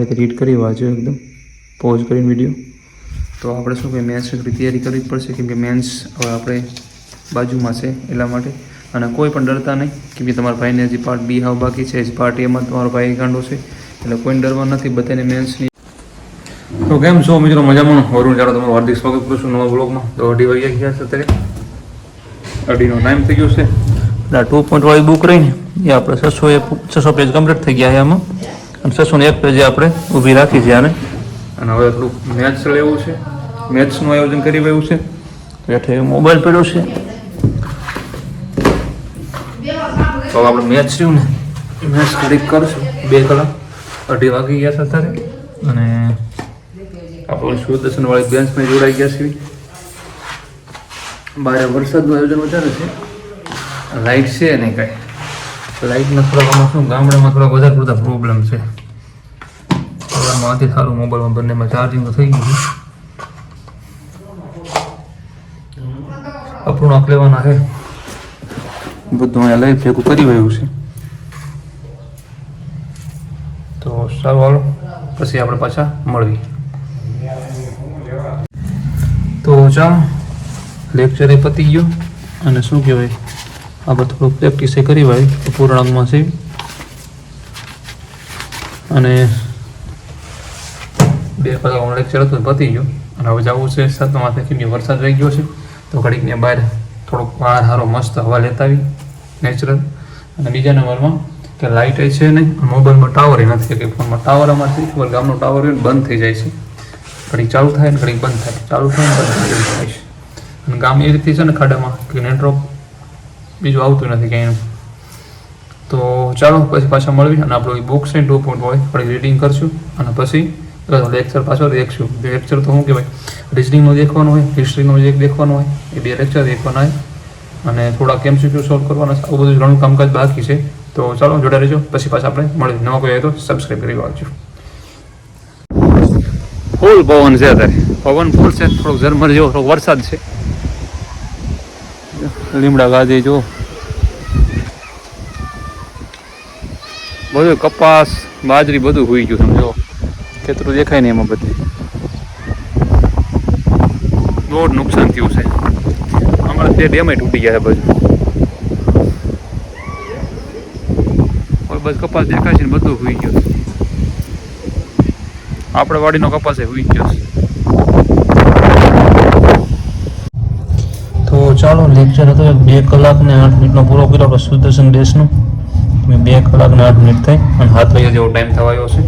રીતે રીડ કરી વાંચો એકદમ. પોઝ કરીને વીડિયો તો આપણે શું કે મેન્સ તૈયારી કરવી જ પડશે કેમ કે મેન્સ હવે આપણે બાજુમાં છે એટલા માટે. અને કોઈ પણ ડરતા નહીં કેમ કે તમારા ભાઈને હજી પાર્ટ બી હાવ બાકી છે હજી પાર્ટ એમાં તમારો ભાઈ ગાંડો છે એટલે કોઈને ડરવા નથી બધાને મેન્સની તો કેમ છો મિત્રો? મજામાં? વરુણ ચાલો તમારું હાર્દિક સ્વાગત કરું છું નવા બ્લોગમાં તો અઢી વાગ્યા ગયા છે અત્યારે. અઢીનો ટાઈમ થઈ ગયો છે. એટલે ટુ પોઈન્ટ વાળી બુક રહીને એ આપણે છસો એ છસો પેજ કમ્પ્લીટ થઈ ગયા છે એમાં અને છસો ને એક પેજે આપણે ઊભી રાખી છે આને. અને હવે થોડુંક મેથ્સ લેવું છે. મેથ્સનું આયોજન કરી રહ્યું છે. હેઠે મોબાઈલ પડ્યો છે. તો આપણે મેથ્સ રહ્યું ને મેથ્સ ક્લિક કરશું. બે કલાક. અઢી વાગી ગયા છે અત્યારે. અને આપણે સુદર્શન વાળી બેન્ચમાં જોડાઈ ગયા છીએ. બારે વરસાદનું આયોજન વધારે છે. લાઇટ છે નહીં કાંઈ. લાઇટના થોડાક શું ગામડામાં થોડાક વધારે પૂરતા પ્રોબ્લેમ છે. આથી સારું મોબાઈલમાં બંનેમાં ચાર્જિંગ તો થઈ ગયું છે. અપૂર્ણાંક લેવાના છે. બધું અહીંયા લઈ ભેગું કરી રહ્યું છે. તો સારું હાલો. પછી આપણે પાછા મળવી તો ચાલો લેક્ચર એ પતી ગયો. અને શું કહેવાય? આપણે થોડું પ્રેક્ટિસ એ કરી ભાઈ પૂર્ણાંકમાં છે. અને બે પછી લેક્ચર હતું પતી ગયું. અને હવે જવું છે સાતમાથી કેમ વરસાદ રહી ગયો છે. તો ઘડીક ને બહાર થોડોક બહાર સારો મસ્ત હવા લેતા આવી નેચરલ અને બીજા નંબરમાં કે લાઇટ છે નહીં મોબાઈલમાં ટાવર નથી કે ફોનમાં ટાવર અમારથી ખબર ગામનો ટાવર હોય બંધ થઈ જાય છે. ઘડીક ચાલુ થાય ને ઘડીક બંધ થાય. ચાલુ થાય ને બંધ થઈ જાય છે. અને ગામ એ રીતે છે ને ખાડામાં, કે નેટવર્ક બીજું આવતું નથી ક્યાંય તો ચાલો, પછી પાછા મળવી અને આપણું બુક છે ટુ પોઈન્ટ હોય આપણે રીડિંગ કરશું. અને પછી લેક્ચર પાછળ દેખશું લેક્ચર તો શું કહેવાય? રિઝનિંગનો દેખવાનું હોય હિસ્ટ્રીનો જે દેખવાનું હોય, એ બે લેક્ચર દેખવાના હોય. અને થોડાક એમસીક્યુ સોલ્વ કરવાના આવું બધું ઘણું કામકાજ બાકી છે. તો ચાલો જોડા રહેજો. પછી પાછા આપણે મળીએ. નવા કોઈ તો સબસ્ક્રાઈબ કરી વાંચજો ફૂલ પવન છે અત્યારે. પવન ફૂલ છે. થોડોક ઝરમર જેવો થોડોક વરસાદ છે. લીમડા ગાદી જો. બધું કપાસ, બાજરી બધું હોઈ ગયું, સમજો. ખેતરું દેખાય ને એમાં બધી. બહુ નુકસાન થયું છે. અમારા તે ડેમે તૂટી ગયા છે બધું બસ કપાસ દેખાય છે ને બધું હોઈ ગયું. આપણે વાડીનો કપાસ હોઈ ગયો છે. તો ચાલો લેક્ચર હતો. બે કલાક ને આઠ મિનિટનો પૂરો કર્યો આપણે સુદર્શન દેશનો. બે કલાક ને આઠ મિનિટ થઈ અને હાથ વાગ્યા જેવો ટાઈમ થવા આવ્યો છે.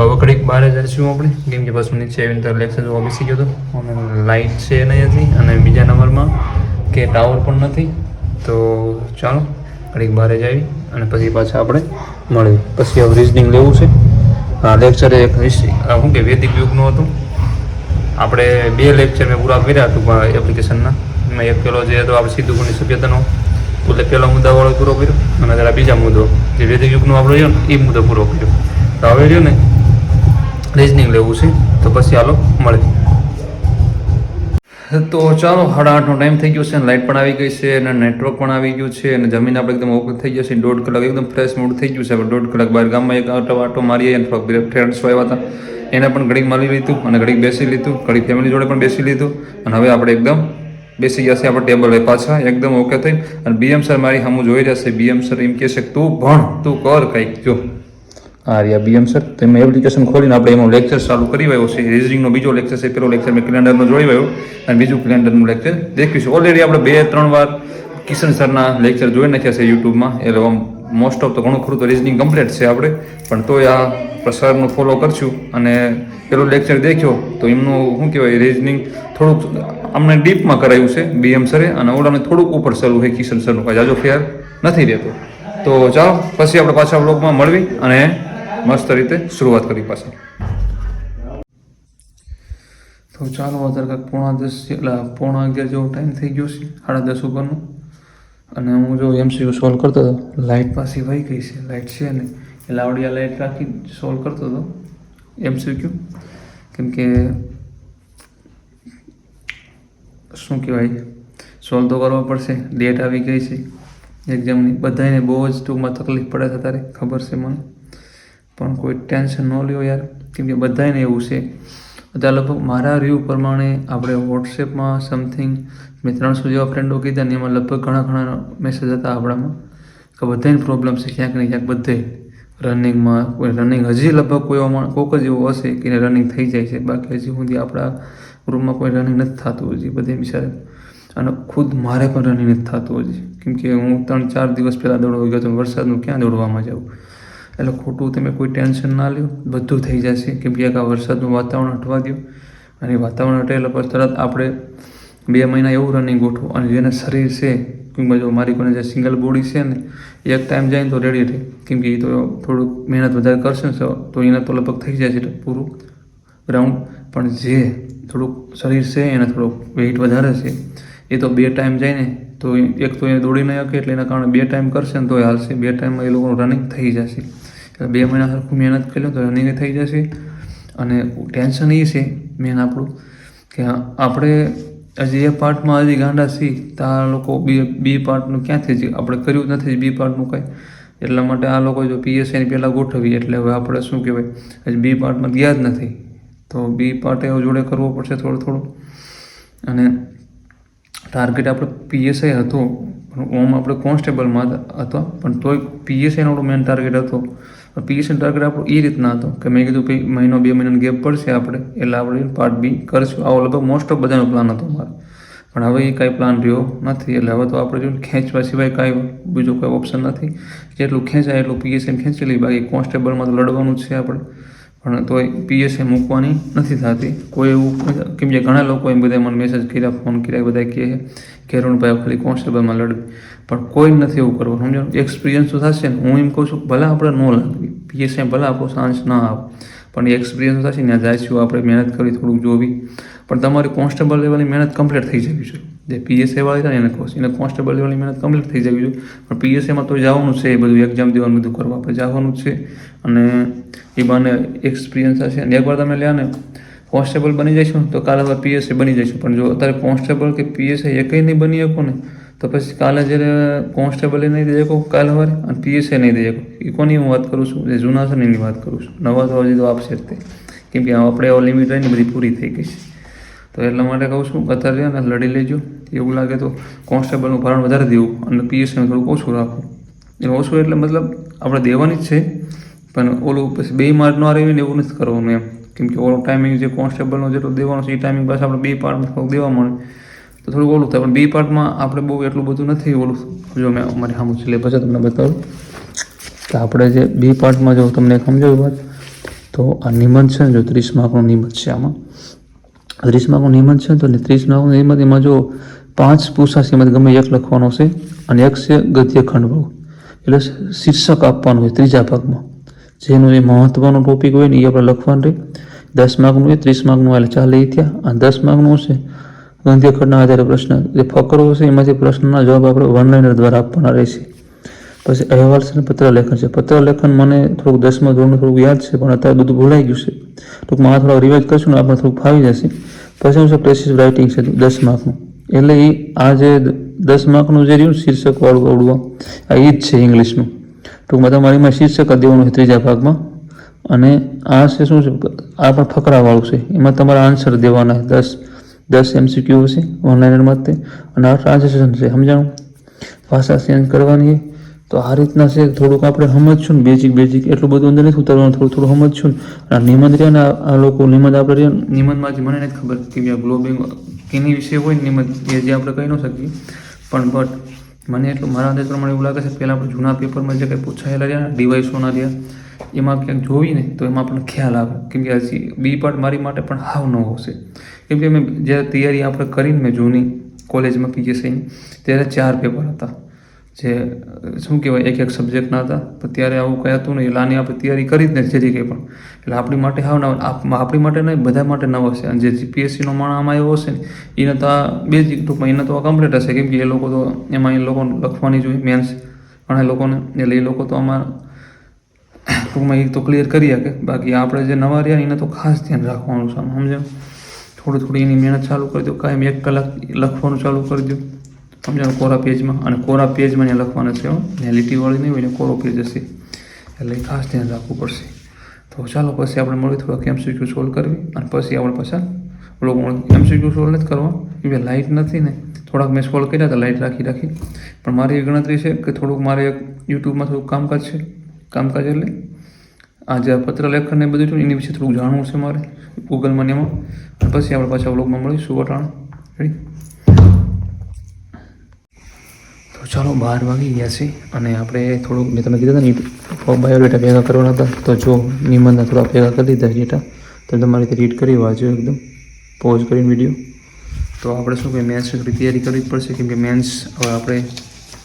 તો હવે કડીક બહાર જઈશું આપણે. કેમ કે પાછું નીચે આવીને તો લેક્ચર જોવા બેસી ગયો હતો અને લાઇટ છે નહીં હતી અને બીજા નંબરમાં કે ટાવર પણ નથી. તો ચાલો કડીક બહાર જ આવી અને પછી પાછા આપણે મળ્યું પછી હવે રિઝનિંગ લેવું છે. હા લેક્ચર એક આ શું કે વૈદિક યુગનું હતું. આપણે બે લેક્ચર મેં પૂરા કર્યા હતું એપ્લિકેશનના મેં એક પેલો જે હતો, આપણે સીધું ગુણની સભ્યતાનો. એટલે પહેલો મુદ્દાવાળો પૂરો કર્યો અને જરા બીજા મુદ્દો. જે વૈદિક યુગનો આપણો રહ્યો ને એ મુદ્દો પૂરો કર્યો. તો હવે રહ્યો ને રિઝનિંગ લેવું છે. તો પછી હાલો, મળે. તો ચાલો સાડા આઠનો ટાઈમ થઈ ગયો છે અને લાઇટ પણ આવી ગઈ છે અને નેટવર્ક પણ આવી ગયું છે અને જમીન આપણે એકદમ ઓકે થઈ જશે દોઢ કલાક એકદમ ફ્રેશ મૂડ થઈ ગયું છે. આપણે દોઢ કલાક બહાર ગામમાં એક આટો આટો મારીએ અને ફ્રેન્ડ્સ આવ્યા હતા. એને પણ ઘડીક મળી લીધું અને ઘડીક બેસી લીધું. ઘડીક ફેમિલી જોડે પણ બેસી લીધું. અને હવે આપણે એકદમ બેસી ગયા છે. આપણે ટેબલ પાછા એકદમ ઓકે થઈ અને બીએમ સર મારી સામું જોઈ રહ્યા છે. બીએમ સર એમ કહે છે, તું ભણ, તું કર કંઈક, જો. આ રહ્યા બીએમ સર તો એમાં એપ્લિકેશન ખોલીને આપણે એમાં લેક્ચર ચાલુ કરી આવ્યો છે. રીઝનિંગનો બીજો લેક્ચર છે પેલો લેક્ચર મેં કેલેન્ડરનો જોઈ આવ્યો અને બીજું કેલેન્ડરનું લેક્ચર દેખ્યું ઓલરેડી આપણે બે ત્રણ વાર કિશન સરના લેક્ચર જોઈ નાખ્યા છે યુટ્યુબમાં એટલે આમ મોસ્ટ ઓફ તો ઘણું ખરું તો રીઝનિંગ કમ્પ્લીટ છે આપણે. પણ તોય આ પ્રસારનું ફોલો કરશું. અને પેલો લેક્ચર દેખ્યો, તો એમનું શું કહેવાય રીઝનિંગ થોડુંક અમને ડીપમાં કરાયું છે બીએમ સરે અને ઓલાને થોડુંક ઉપર ચાલુ છે કિશન સરનું કાંઈ જાજો ફેર નથી રહેતો. તો ચાલો, પછી આપણે પાછા બ્લોગમાં મળવી અને મસ્ત રીતે શરૂઆત કરી પાછા. તો ચાલો, અત્યારે કાંઈક પોણા દસ એટલે પોણા અગિયાર જેવો ટાઈમ થઈ ગયો છે, સાડા દસ ઉપરનું. અને હું જો એમસીયુ સોલ્વ કરતો હતો લાઇટ પાછી વહી ગઈ છે લાઇટ છે ને એટલે આવડી આ લાઇટ રાખી સોલ્વ કરતો હતો એમસીક્યુ કેમ કે, શું કહેવાય સોલ્વ તો કરવા પડશે ડેટ આવી ગઈ છે. એક્ઝામની બધાને બહુ જ ટૂંકમાં તકલીફ પડે છે તારે ખબર છે મને. પણ કોઈ ટેન્શન ન લ્યો યાર. કેમ કે બધાને એવું છે. બધા લગભગ મારા રિવ્યૂ પ્રમાણે આપણે વોટ્સએપમાં સમથિંગ મેં ત્રણસો જેવા ફ્રેન્ડો કીધા ને એમાં લગભગ ઘણા ઘણા મેસેજ હતા આપણામાં. કે બધાને પ્રોબ્લેમ છે ક્યાંક ને ક્યાંક બધે. રનિંગમાં કોઈ રનિંગ હજી લગભગ કોઈ એવામાં કોઈક જ એવો હશે કે રનિંગ થઈ જાય છે. બાકી હજી સુધી આપણા રૂમમાં કોઈ રનિંગ નથી થતું હજી બધે બિચારે. અને ખુદ મારે પણ રનિંગ નથી થતું હજી. કેમકે હું ત્રણ ચાર દિવસ પહેલાં દોડવા ગયો તો વરસાદનું ક્યાં દોડવામાં જાઉં? એટલે ખોટું તમે કોઈ ટેન્શન ના લ્યો. બધું થઈ જશે. કે એક આ વરસાદનું વાતાવરણ હટવા દો અને વાતાવરણ હટે એટલે પછી તરત આપણે બે મહિના એવું રનિંગ ગોઠવું. અને જેને શરીર છે કેમ જો મારી કોને જે સિંગલ બોડી છે ને, એક ટાઈમ જાય ને તો રેડી રહે. કેમ કે એ તો થોડુંક મહેનત વધારે કરશે ને, તો- એને તો લગભગ થઈ જાય છે પૂરું ગ્રાઉન્ડ પણ જે થોડુંક શરીર છે, એને થોડુંક વેઇટ વધારે છે, એ તો બે ટાઈમ જાય ને, તો એક તો એ દોડી ન શકે એટલે એના કારણે બે ટાઈમ કરશે ને, તો એ હાલશે. બે ટાઈમમાં એ લોકોનું રનિંગ થઈ જશે. એટલે બે મહિના સરખું મહેનત કરી લો તો રનિંગ થઈ જશે. અને ટેન્શન એ છે મેન આપણું, કે આપણે હજી એ પાર્ટમાં હજી ગાંડા સી તો આ લોકો બી બી પાર્ટનું ક્યાંથી જ આપણે કર્યું નથી બી પાર્ટનું કંઈ. એટલા માટે આ લોકો જો પીએસઆઈની પહેલાં ગોઠવીએ, એટલે હવે આપણે શું કહેવાય હજી બી પાર્ટમાં ગયા જ નથી. તો બી પાર્ટ એવો જોડે કરવો પડશે થોડું થોડું. અને ટાર્ગેટ આપણે પીએસઆઈ હતો, પણ ઓમ આપણે કોન્સ્ટેબલમાં હતા, પણ તોય પીએસઆઈનો મેન ટાર્ગેટ હતો. પીએસઆઈ ટાર્ગેટ આપણો એ રીતના હતો કે મેં કીધું ભાઈ મહિનો, બે મહિનાનો ગેપ પડશે આપણે, એટલે આપણે પાર્ટ બી કરીશું. આવો લગભગ મોસ્ટ ઓફ બધાનો પ્લાન હતો મારો. પણ હવે એ કાંઈ પ્લાન રહ્યો નથી, એટલે હવે તો આપણે જો ખેંચવા સિવાય કાંઈ બીજો કોઈ ઓપ્શન નથી. જેટલું ખેંચાય એટલું પીએસએમ ખેંચી લઈએ. બાકી કોન્સ્ટેબલમાં તો લડવાનું જ છે આપણે. પણ તોય પીએસએ મૂકવાની નથી થતી. કોઈ એવું કેમ કે ઘણા લોકો એમ બધા મને મેસેજ કર્યા ફોન કર્યા, બધા કહે છે કે અરુણભાઈ ખાલી કોન્સ્ટેબલમાં લડવી પણ કોઈ નથી એવું કરવું સમજો? એક્સપિરિયન્સ તો થશે ને. હું એમ કહું છું, ભલે આપણે ન લાગવી, પીએસએ ભલે આપણો સાંસ ના આવે પણ એક્સપિરિયન્સ થશે ને જાય છું આપણે મહેનત કરી, થોડુંક જોવી. પણ તમારી કોન્સ્ટેબલ લેવલની મહેનત કમ્પ્લીટ થઈ જવી જોઈએ. જે પીએસઆઈ વાળી ને એને છું એને કોન્સ્ટેબલ લેવલની મહેનત કમ્પ્લીટ થઈ જવી જોઈએ. પણ પીએસઆઈમાં તો જવાનું છે, એ બધું એક્ઝામ દેવાનું બધું કરવા આપણે જવાનું છે. અને એ બાને એક્સપિરિયન્સ હશે. અને એકવાર તમે લ્યા ને કોન્સ્ટેબલ બની જઈશું તો કાલે હવે પીએસઆઈ બની જઈશું પણ જો અત્યારે કોન્સ્ટેબલ કે પીએસઆઈ એકઈ નહીં બની શકો ને, તો પછી કાલે જ્યારે કોન્સ્ટેબલ નહીં દઈ શકો કાલે વારે અને પીએસઆઈ નહીં દઈ શકો. એ કોની હું વાત કરું છું? જે જૂના છે એની વાત કરું છું. નવા તો હજી તો આપશે જ તે. કેમ કે આપણે લિમિટ રહીને બધી પૂરી થઈ ગઈ છે. તો એટલા માટે કહું છું, અત્યારે લડી લેજો. એવું લાગે તો કોન્સ્ટેબલનું ભારણ વધારે દેવું અને પીએસઆઈનું થોડુંક ઓછું રાખવું. એટલે ઓછું એટલે મતલબ આપણે દેવાની જ છે, પણ ઓલું પછી બે માર્ક ન આવી ને એવું નથી કરવાનું એમ. કેમ કે ઓલો ટાઈમિંગ જે કોન્સ્ટેબલનો જેટલો દેવાનો છે, એ ટાઈમિંગ પાસે આપણે બે પાર્ટમાં થોડુંક દેવા મળે. તો થોડુંક ઓલું થાય, પણ બે પાર્ટમાં આપણે બહુ એટલું બધું નથી ઓલું. જો મેં અમારી સામું સિલેબસ તમને બતાવું. તો આપણે જે બે પાર્ટમાં જો તમને સમજાવ્યું વાત, તો આ નિબંધ છે ને જો ત્રીસ માર્કનો નિબંધ છે આમાં. ત્રીસ માર્કનો નિબંધ છે તો ત્રીસ માર્કનો નિબંધ એમાં જો પાંચ એમાંથી ગમે એક લખવાનો છે અને એક છે ગદ્ય ખંડભાવ એટલે શીર્ષક આપવાનું હોય ત્રીજા ભાગમાં. જેનું એ મહત્ત્વનો ટોપિક હોય ને એ આપણે લખવાનું રહે. દસ માર્કનું એ ત્રીસ માર્કનું એટલે ચાલે એ થયા. અને દસ માર્કનું છે ગદ્ય ખંડના આધારે પ્રશ્ન. જે ફકરો હશે, એમાંથી પ્રશ્નના જવાબ આપણે વનલાઇનર દ્વારા આપવાના રહેશે. પછી અહેવાલ છે પત્ર લેખન છે. પત્ર લેખન મને થોડુંક દસમા ધોરણ થોડુંક યાદ છે, પણ અત્યારે બધું ભૂલાઈ ગયું છે. ટૂંકમાં આ થોડા રિવાઇઝ કરશું ને આપણે થોડુંક ફાવી જશે. પછી હું છે પ્રેસિસ રાઇટિંગ છે, દસ માર્કનું એટલે એ આ જે દસ માર્કનું જે રહ્યું ને શીર્ષક વાળું અવડું આ એ જ છે ઇંગ્લિશનું. ટૂંકમાં તમારીમાં શીર્ષક દેવાનું છે ત્રીજા ભાગમાં. અને આ છે શું છે? આ પણ ફકરાવાળું છે. એમાં તમારા આન્સર દેવાના છે. દસ દસ એમસીક્યુ હશે ઓનલાઈન માટે અને આ ટ્રાન્સલેશન છે, સમજાણું? ભાષા ચેન્જ કરવાની તો આ રીતના છે, થોડુંક આપણે સમજશું ને બેઝિક બેઝિક એટલું બધું અંદર નથી ઉતારવાનું, થોડું થોડું સમજશું ને. આ નિબંધ રહ્યા ને, આ લોકો નિબંધ આપણે રહ્યા નિબંધમાંથી મને નથી ખબર કે ગ્લોબિંગ કેની વિશે હોય ને એ જે આપણે કહી ન શકીએ. પણ બટ મને એટલું, મારા અંદાજ પ્રમાણે એવું લાગે છે પહેલાં આપણે જૂના પેપરમાં જે કંઈ પૂછાયેલા રહ્યા ડિવાઇસોના રહ્યા, એમાં ક્યાંક જોઈને તો એમાં પણ ખ્યાલ આવે. કેમ કે હજી બી પાર્ટ મારી માટે પણ હાવ ન હશે. કેમ કે મેં જ્યારે તૈયારી આપણે કરીને મેં જૂની કોલેજમાં પીજીસીની, ત્યારે ચાર પેપર હતા. જે, શું કહેવાય, એક એક સબ્જેક્ટના હતા. પણ ત્યારે આવું કંઈ હતું નહીં. એટલે આની આપણે તૈયારી કરી જ નથી જેથી કંઈ પણ. એટલે આપણી માટે હાવ ના આપણી માટે નહીં, બધા માટે નવો હશે અને જે જીપીએસસીનો આમાં એવો હશે ને, એને તો આ બેઝિક ટૂંકમાં એને તો આ કમ્પ્લીટ હશે. કેમ કે એ લોકો તો એમાં એ લોકો લખવાની જોઈએ મેન્સ ઘણા લોકોને. એટલે એ લોકો તો આમાં ટૂંકમાં એ તો ક્લિયર કરી શકે. બાકી આપણે જે નવા રહ્યા એને તો ખાસ ધ્યાન રાખવાનું છે. આમ સમજાયું? થોડી થોડી એની મહેનત ચાલુ કરી દો. કાયમ એક કલાક લખવાનું ચાલુ કરી દો. સમજાયું કોરા પેજમાં? અને કોરા પેજમાં ત્યાં લખવાના છે. ત્યાં લીટીવાળી નહીં હોય ને કોરો પેજ હશે. એટલે ખાસ ધ્યાન રાખવું પડશે. તો ચાલો, પછી આપણે મળીએ થોડાક એમસીક્યુ સોલ્વ કરવી, અને પછી આપણે પાછા લોકો એમસીક્યુ સોલ્વ નથી કરવા કે લાઇટ નથી ને. થોડાક મેં સોલ્વ કર્યા હતા લાઇટ રાખી રાખી. પણ મારી એ ગણતરી છે કે થોડુંક મારે યુટ્યુબમાં થોડુંક કામકાજ છે. કામકાજ એટલે આ જે પત્ર લેખન ને બધું છે એની વિશે થોડુંક જાણવું છે મારે ગૂગલમાં ને એમાં. પછી આપણે પાછા વ્લોગમાં મળીશું. વટાણ. રેડી તો ચાલો બાર વાગી ગયા છે અને આપણે થોડુંક, મેં તમે કીધા હતા ને બાયોડેટા ભેગા કરવાના હતા. તો જો નિબંધના થોડા ભેગા કરી દીધા ડેટા તો તમારી રીતે રીડ કરી વાંચો એકદમ. પોઝ કરીને વીડિયો તો આપણે શું કે મેન્સ તૈયારી કરવી જ પડશે, કેમ કે મેન્સ હવે આપણે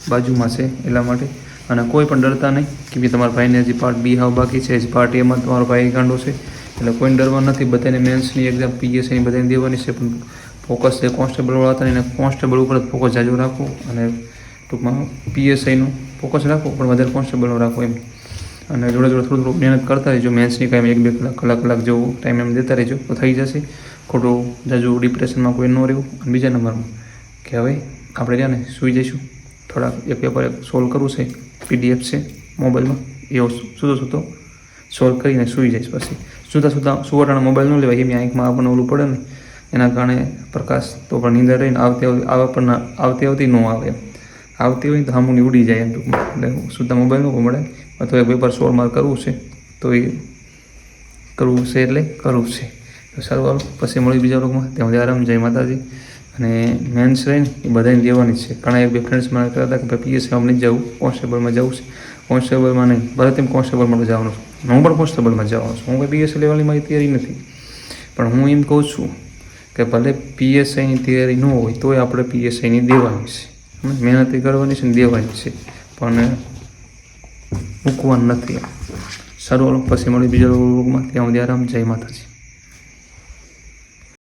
બાજુમાં છે એટલા માટે. અને કોઈ પણ ડરતા નહીં, કેમ કે તમારા ભાઈને હજી પાર્ટ બી હાવ બાકી છે, હજી પાર્ટ એમાં તમારો ભાઈ ગાંડો છે. એટલે કોઈને ડરવા નથી, બધાને મેન્સની એક્ઝામ પીએસસીની બધાને દેવાની છે, પણ ફોકસ છે કોન્સ્ટેબલવાળા હતા એને કોન્સ્ટેબલ ઉપર જ ફોકસ જાજુ રાખો. અને ટૂંકમાં પીએસઆઈનું ફોકસ રાખો, પણ વધારે કોન્સ્ટેબલનો રાખો એમ. અને જોડે જોડે થોડું થોડું મહેનત કરતા રહેજો. મેન્સની કાંઈ એક બે કલાક કલાક કલાક જેવું ટાઈમ એમ દેતા રહેજો, તો થઈ જશે. ખોટું જાજુ ડિપ્રેશનમાં કોઈ ન રહેવું અને બીજા નંબરમાં કે હવે આપણે ત્યાં ને સૂઈ જઈશું. થોડાક એક પેપર એક સોલ્વ કરવું છે પીડીએફ છે, મોબાઈલમાં. એવો સૂતો સૂતો સોલ્વ કરીને સૂઈ જઈશ પછી. સુતા સુધા સુવટાણા મોબાઈલ ન લેવાય એમ આંખમાં આપણને ઓલું પડે ને, એના કારણે પ્રકાશ તો પણ નીંદર રહીને આવતી આવતી, આવે પણ આવતી આવતી ન આવે એમ. આવતી હોય તો હામુની ઉડી જાય એમ એટલે સુતા મોબાઈલ ન મળે. અથવા એક પેપર સોળ માર કરવું છે. તો એ કરવું છે એટલે કરવું છે. તો સારું, હાલો. પછી મળી બીજા લોકોમાં ત્યાં સુધી આરામ, જય માતાજી. અને મેન્સ રહીને એ બધાને દેવાની છે. ઘણા એક બે ફ્રેન્ડ્સ મને કહેતા હતા કે, ભાઈ પીએસસીમાં નહીં જવું. કોન્સ્ટેબલમાં જવું છે. કોન્સ્ટેબલમાં નહીં. ભલે તેમ કોન્સ્ટેબલમાં જવાનું છું. હું પણ કોન્સ્ટેબલમાં જવાનું છું. હું કોઈ પીએસસી લેવાની મારી તૈયારી નથી. પણ હું એમ કહું છું કે ભલે પીએસઆઈની તૈયારી ન હોય, તોય આપણે પીએસઆઈની દેવાની છે. મહેનત કરવાની છે ને દેવાની છે. પણ મૂકવાનું નથી. સારું હાલો પછી મળી બીજા રોગમાં ત્યાં સુધી આરામ. જય માતાજી.